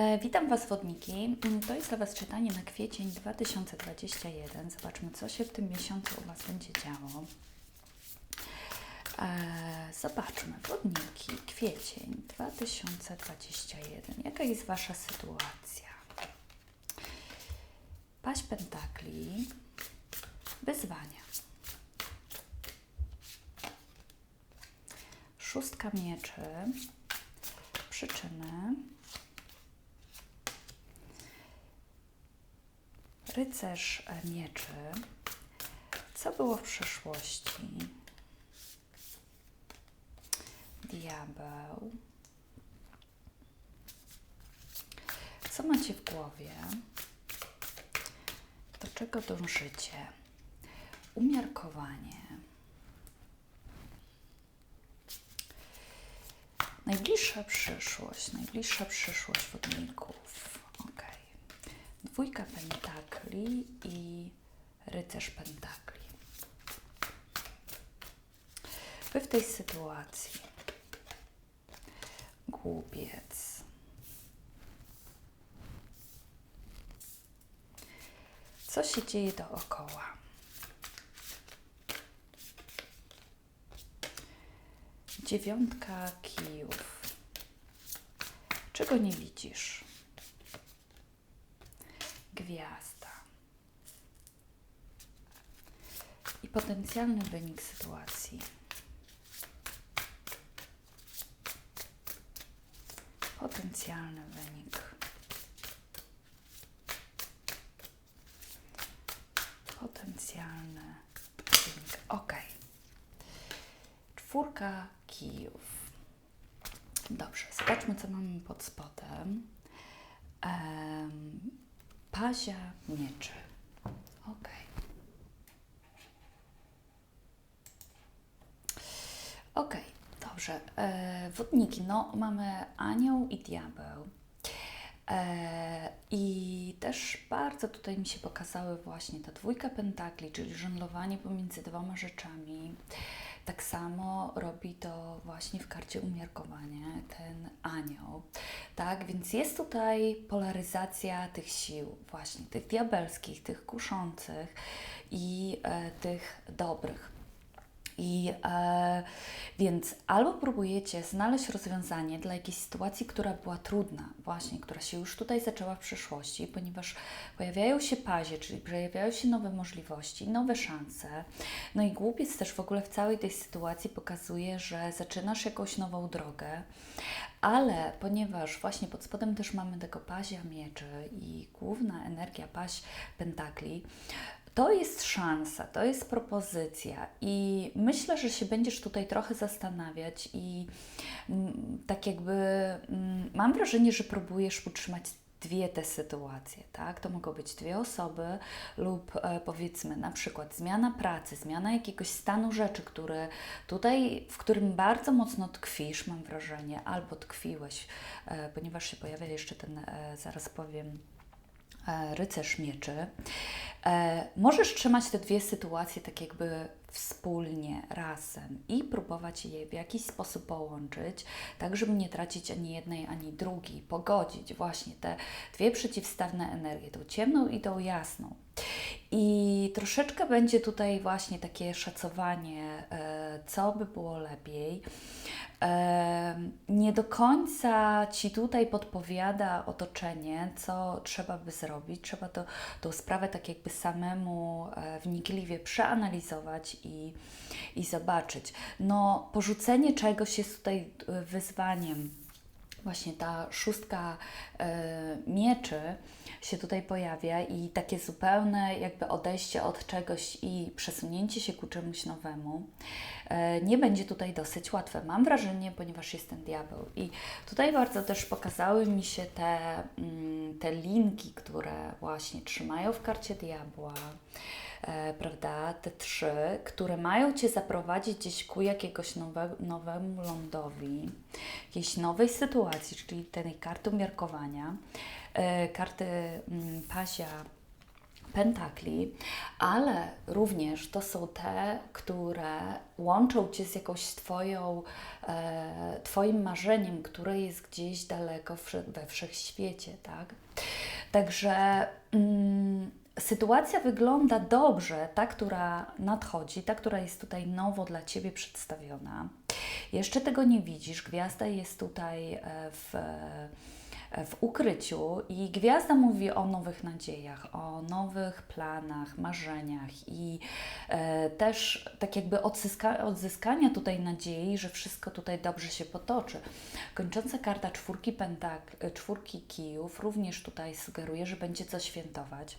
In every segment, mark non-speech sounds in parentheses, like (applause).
E, witam Was, wodniki. Mm, To jest dla Was czytanie na kwiecień 2021. Zobaczmy, co się w tym miesiącu u Was będzie działo. E, zobaczmy, wodniki, kwiecień 2021. Jaka jest Wasza sytuacja? Paść pentakli, wyzwania. Szóstka mieczy, przyczyny. Rycerz e, mieczy. Co było w przeszłości? Diabeł. Co macie w głowie? Do czego dążycie? Umiarkowanie. Najbliższa przyszłość, najbliższa przyszłość wodników. Dwójka pentakli i rycerz pentakli. Wy w tej sytuacji. Głupiec. Co się dzieje dookoła? Dziewiątka kijów. Czego nie widzisz? Gwiazda. I potencjalny wynik sytuacji. Potencjalny wynik. Potencjalny wynik. Ok. Czwórka kijów. Dobrze, zobaczmy, co mamy pod spodem. Um, pazia mieczy. Ok. Ok, dobrze. E, wodniki, no mamy anioł i diabeł. E, I też bardzo tutaj mi się pokazały właśnie ta dwójka pentakli, czyli żonglowanie pomiędzy dwoma rzeczami. Tak samo robi to właśnie w karcie umiarkowanie ten anioł. Tak, więc jest tutaj polaryzacja tych sił, właśnie tych diabelskich, tych kuszących i e, tych dobrych. I e, więc albo próbujecie znaleźć rozwiązanie dla jakiejś sytuacji, która była trudna, właśnie, która się już tutaj zaczęła w przyszłości, ponieważ pojawiają się pazie, czyli pojawiają się nowe możliwości, nowe szanse. No i głupiec też w ogóle w całej tej sytuacji pokazuje, że zaczynasz jakąś nową drogę, ale ponieważ właśnie pod spodem też mamy tego pazia mieczy i główna energia paź pentakli, to jest szansa, to jest propozycja i myślę, że się będziesz tutaj trochę zastanawiać i mm, tak jakby mm, mam wrażenie, że próbujesz utrzymać dwie te sytuacje, tak? To mogą być dwie osoby lub e, powiedzmy na przykład zmiana pracy, zmiana jakiegoś stanu rzeczy, który tutaj, w którym bardzo mocno tkwisz, mam wrażenie, albo tkwiłeś, e, ponieważ się pojawia jeszcze ten, e, zaraz powiem, rycerz mieczy. E, możesz trzymać te dwie sytuacje tak jakby wspólnie, razem i próbować je w jakiś sposób połączyć, tak żeby nie tracić ani jednej, ani drugiej, pogodzić właśnie te dwie przeciwstawne energie, tą ciemną i tą jasną. I troszeczkę będzie tutaj właśnie takie szacowanie, e, co by było lepiej. Nie do końca Ci tutaj podpowiada otoczenie, co trzeba by zrobić. Trzeba to, tą sprawę tak jakby samemu e, wnikliwie przeanalizować i, i zobaczyć. No, porzucenie czegoś jest tutaj e, wyzwaniem właśnie ta szóstka e, mieczy się tutaj pojawia i takie zupełne jakby odejście od czegoś i przesunięcie się ku czemuś nowemu e, nie będzie tutaj dosyć łatwe. Mam wrażenie, ponieważ jest ten diabeł. I tutaj bardzo też pokazały mi się te, mm, te linki, które właśnie trzymają w karcie diabła prawda, te trzy, które mają Cię zaprowadzić gdzieś ku jakiegoś nowe, nowemu lądowi, jakiejś nowej sytuacji, czyli tej karty umiarkowania, e, karty mm, Pazia pentakli, ale również to są te, które łączą Cię z jakąś Twoją, e, Twoim marzeniem, które jest gdzieś daleko we wszechświecie, tak? Także mm, sytuacja wygląda dobrze, ta, która nadchodzi, ta, która jest tutaj nowo dla Ciebie przedstawiona. Jeszcze tego nie widzisz, gwiazda jest tutaj e, w w ukryciu i gwiazda mówi o nowych nadziejach, o nowych planach, marzeniach i e, też tak jakby odzyska, odzyskania tutaj nadziei, że wszystko tutaj dobrze się potoczy. Kończąca karta czwórki pentak, czwórki kijów również tutaj sugeruje, że będzie co świętować.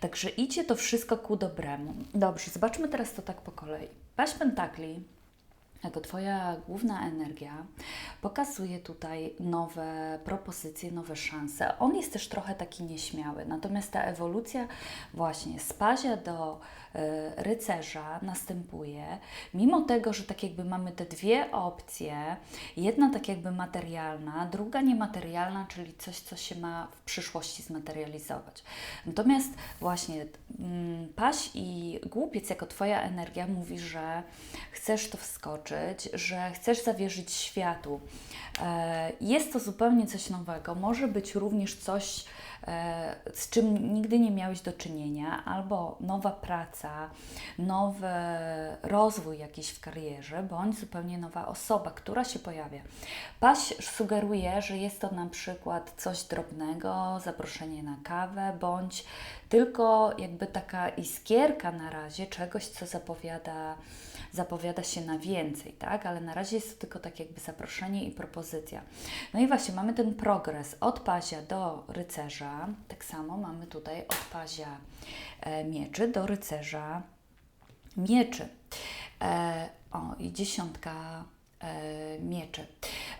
Także idzie to wszystko ku dobremu. Dobrze, zobaczmy teraz to tak po kolei. Paść pentakli jako Twoja główna energia pokazuje tutaj nowe propozycje, nowe szanse. On jest też trochę taki nieśmiały, natomiast ta ewolucja właśnie z pazia do y, rycerza następuje, mimo tego, że tak jakby mamy te dwie opcje, jedna tak jakby materialna, druga niematerialna, czyli coś, co się ma w przyszłości zmaterializować. Natomiast właśnie mm, paś i głupiec jako Twoja energia mówi, że chcesz to wskoczyć, że chcesz zawierzyć światu. E, jest to zupełnie coś nowego. Może być również coś, e, z czym nigdy nie miałeś do czynienia, albo nowa praca, nowy rozwój jakiś w karierze, bądź zupełnie nowa osoba, która się pojawia. Paś sugeruje, że jest to na przykład coś drobnego, zaproszenie na kawę, bądź tylko jakby taka iskierka na razie czegoś, co zapowiada zapowiada się na więcej, tak? Ale na razie jest to tylko tak jakby zaproszenie i propozycja. No i właśnie mamy ten progres od pazia do rycerza. Tak samo mamy tutaj od pazia e, mieczy do rycerza mieczy. E, o, i dziesiątka e, mieczy.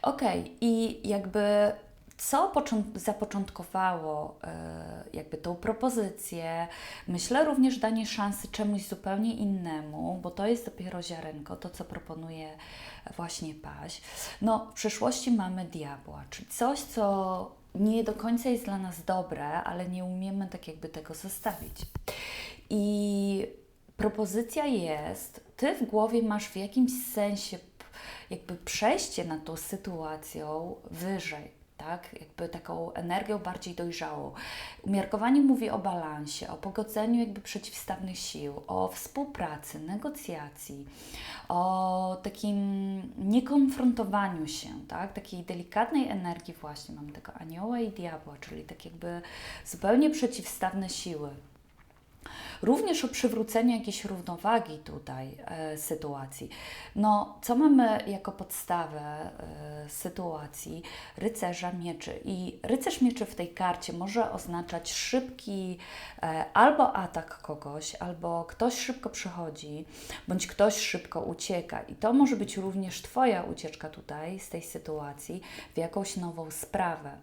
Ok, i jakby co zapoczątkowało e, jakby tą propozycję. Myślę również danie szansy czemuś zupełnie innemu, bo to jest dopiero ziarenko, to co proponuje właśnie Paś. No, w przyszłości mamy diabła, czyli coś, co nie do końca jest dla nas dobre, ale nie umiemy tak jakby tego zostawić. I propozycja jest, ty w głowie masz w jakimś sensie jakby przejście na tą sytuacją wyżej tak? Jakby taką energią bardziej dojrzałą. Umiarkowanie mówi o balansie, o pogodzeniu jakby przeciwstawnych sił, o współpracy, negocjacji, o takim niekonfrontowaniu się, tak? Takiej delikatnej energii właśnie. Mamy tego anioła i diabła, czyli tak jakby zupełnie przeciwstawne siły. Również o przywrócenie jakiejś równowagi tutaj e, sytuacji. No, co mamy jako podstawę e, sytuacji? Rycerza mieczy. I rycerz mieczy w tej karcie może oznaczać szybki e, albo atak kogoś, albo ktoś szybko przychodzi, bądź ktoś szybko ucieka. I to może być również Twoja ucieczka tutaj z tej sytuacji w jakąś nową sprawę.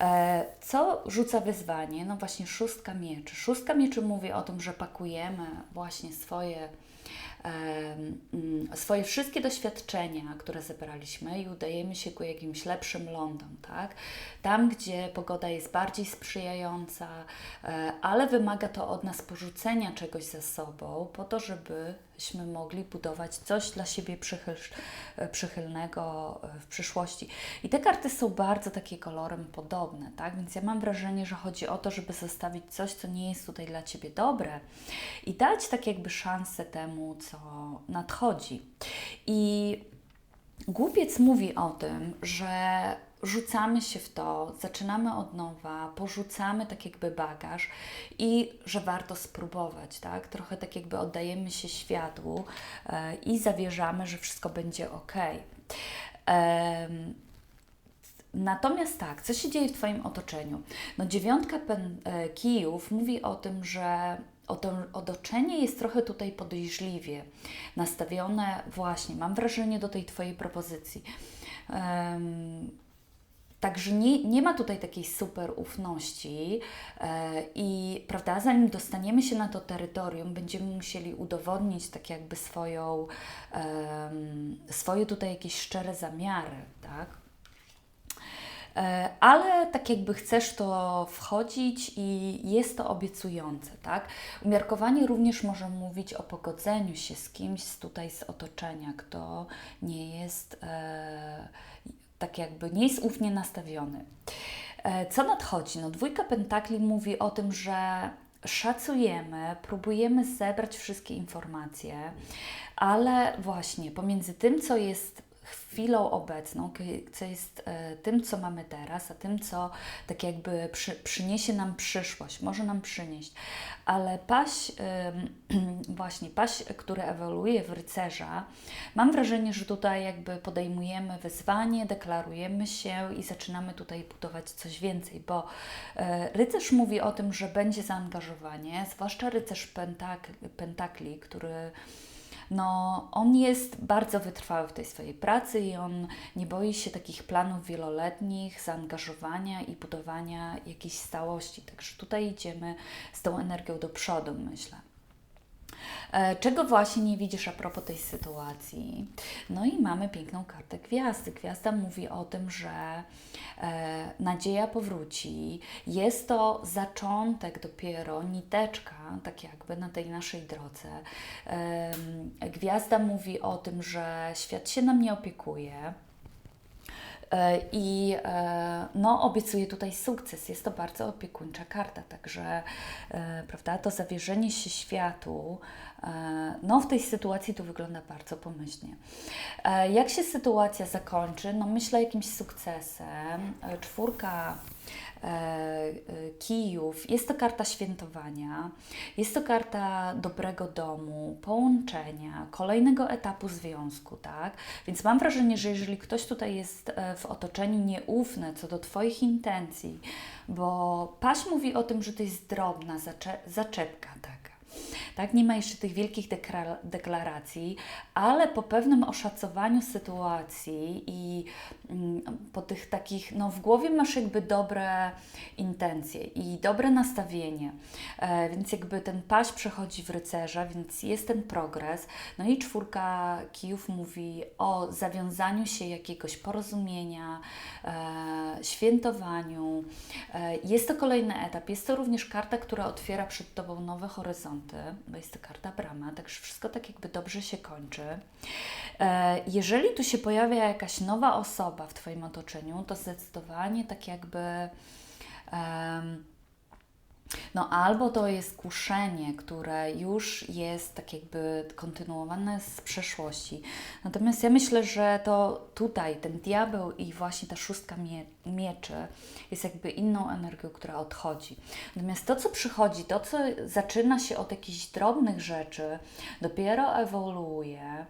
E, co rzuca wyzwanie? No właśnie szóstka mieczy. Szóstka mieczy mówi o tym, że pakujemy właśnie swoje Mm, swoje wszystkie doświadczenia, które zebraliśmy i udajemy się ku jakimś lepszym lądom, tak? Tam, gdzie pogoda jest bardziej sprzyjająca, e, ale wymaga to od nas porzucenia czegoś ze sobą, po to, żebyśmy mogli budować coś dla siebie przychyl, e, przychylnego e, w przyszłości. I te karty są bardzo takie kolorem podobne, tak? Więc ja mam wrażenie, że chodzi o to, żeby zostawić coś, co nie jest tutaj dla Ciebie dobre i dać tak jakby szansę temu, co nadchodzi. I głupiec mówi o tym, że rzucamy się w to, zaczynamy od nowa, porzucamy tak jakby bagaż i że warto spróbować, tak? Trochę tak jakby oddajemy się światłu e, i zawierzamy, że wszystko będzie ok. Natomiast tak, co się dzieje w Twoim otoczeniu? No dziewiątka pen, e, kijów mówi o tym, że otoczenie jest trochę tutaj podejrzliwie nastawione właśnie, mam wrażenie, do tej Twojej propozycji. Także nie, nie ma tutaj takiej super ufności e, i prawda, zanim dostaniemy się na to terytorium, będziemy musieli udowodnić tak jakby swoją, swoje tutaj jakieś szczere zamiary, tak? E, ale tak jakby chcesz to wchodzić i jest to obiecujące, tak? Umiarkowanie również może mówić o pogodzeniu się z kimś z tutaj z otoczenia, kto nie jest e, tak jakby, nie jest ufnie nastawiony. E, co nadchodzi? No, dwójka pentakli mówi o tym, że szacujemy, próbujemy zebrać wszystkie informacje, ale właśnie pomiędzy tym, co jest chwilą obecną, co jest e, tym, co mamy teraz, a tym, co tak jakby przy, przyniesie nam przyszłość, może nam przynieść. Ale paś, (clears throat) właśnie paś, który ewoluuje w rycerza, mam wrażenie, że tutaj jakby podejmujemy wyzwanie, deklarujemy się i zaczynamy tutaj budować coś więcej, bo e, rycerz mówi o tym, że będzie zaangażowanie, zwłaszcza rycerz pentakli, pentakli który no, on jest bardzo wytrwały w tej swojej pracy i on nie boi się takich planów wieloletnich, zaangażowania i budowania jakiejś stałości. Także tutaj idziemy z tą energią do przodu, myślę. E, czego właśnie nie widzisz a propos tej sytuacji? No i mamy piękną kartę gwiazdy. Gwiazda mówi o tym, że e, nadzieja powróci. Jest to zaczątek dopiero, niteczka, tak jakby na tej naszej drodze. Gwiazda mówi o tym, że świat się nam nie opiekuje. E, I e, no, obiecuje tutaj sukces. Jest to bardzo opiekuńcza karta, także e, prawda, to zawierzenie się światu no, w tej sytuacji to wygląda bardzo pomyślnie. Jak się sytuacja zakończy? No, myślę jakimś sukcesem. Czwórka E, e, kijów. Jest to karta świętowania, jest to karta dobrego domu, połączenia, kolejnego etapu związku, tak? Więc mam wrażenie, że jeżeli ktoś tutaj jest e, w otoczeniu nieufny co do Twoich intencji, bo paś mówi o tym, że to jest drobna zaczepka, tak? Tak? Nie ma jeszcze tych wielkich deklaracji, ale po pewnym oszacowaniu sytuacji i mm, po tych takich, no w głowie masz jakby dobre intencje i dobre nastawienie, e, więc jakby ten paś przechodzi w rycerza, więc jest ten progres. No i czwórka kijów mówi o zawiązaniu się jakiegoś porozumienia, e, świętowaniu. E, jest to kolejny etap, jest to również karta, która otwiera przed Tobą nowe horyzonty bo jest to karta brama, także wszystko tak jakby dobrze się kończy. E, jeżeli tu się pojawia jakaś nowa osoba w Twoim otoczeniu, to zdecydowanie tak jakby. Um, no albo to jest kuszenie, które już jest tak jakby kontynuowane z przeszłości. Natomiast ja myślę, że to tutaj ten diabeł i właśnie ta szóstka mie mieczy jest jakby inną energią, która odchodzi. Natomiast to, co przychodzi, to, co zaczyna się od jakichś drobnych rzeczy, dopiero ewoluuje,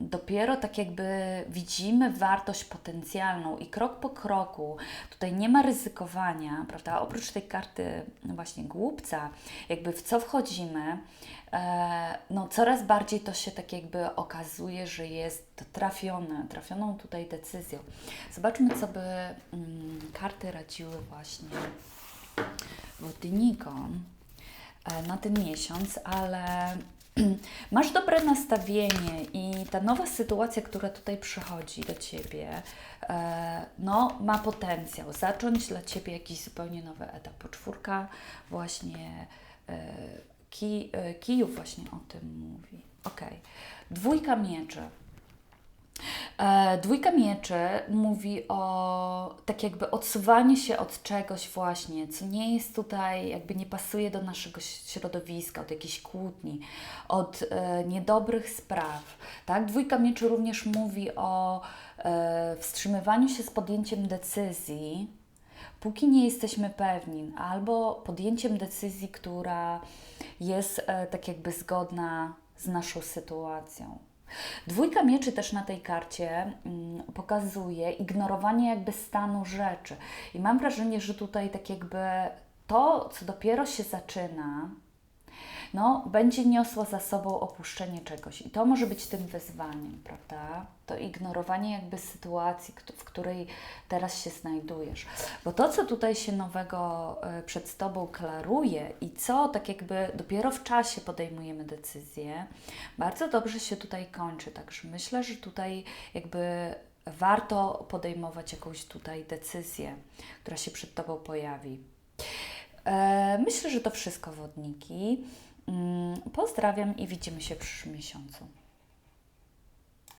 dopiero tak jakby widzimy wartość potencjalną i krok po kroku, tutaj nie ma ryzykowania, prawda? Oprócz tej karty właśnie głupca, jakby w co wchodzimy, e, no coraz bardziej to się tak jakby okazuje, że jest trafione, trafioną tutaj decyzją. Zobaczmy, co by mm, karty radziły właśnie wodnikom e, na ten miesiąc, ale (clears throat) masz dobre nastawienie i ta nowa sytuacja, która tutaj przychodzi do Ciebie, e, no, ma potencjał zacząć dla Ciebie jakiś zupełnie nowy etap. Poczwórka właśnie e, kij, e, kijów właśnie o tym mówi. Ok. Dwójka mieczy. E, dwójka mieczy mówi o tak jakby odsuwaniu się od czegoś właśnie, co nie jest tutaj, jakby nie pasuje do naszego środowiska, od jakiejś kłótni, od e, niedobrych spraw. Tak? Dwójka mieczy również mówi o e, wstrzymywaniu się z podjęciem decyzji, póki nie jesteśmy pewni, albo podjęciem decyzji, która jest e, tak jakby zgodna z naszą sytuacją. Dwójka mieczy też na tej karcie mm, pokazuje ignorowanie jakby stanu rzeczy. I mam wrażenie, że tutaj tak jakby to, co dopiero się zaczyna, no, będzie niosło za sobą opuszczenie czegoś. I to może być tym wyzwaniem, prawda? To ignorowanie jakby sytuacji, w której teraz się znajdujesz. Bo to, co tutaj się nowego e, przed Tobą klaruje i co tak jakby dopiero w czasie podejmujemy decyzję, bardzo dobrze się tutaj kończy. Także myślę, że tutaj jakby warto podejmować jakąś tutaj decyzję, która się przed Tobą pojawi. E, Myślę, że to wszystko wodniki. Mm, Pozdrawiam i widzimy się w przyszłym miesiącu.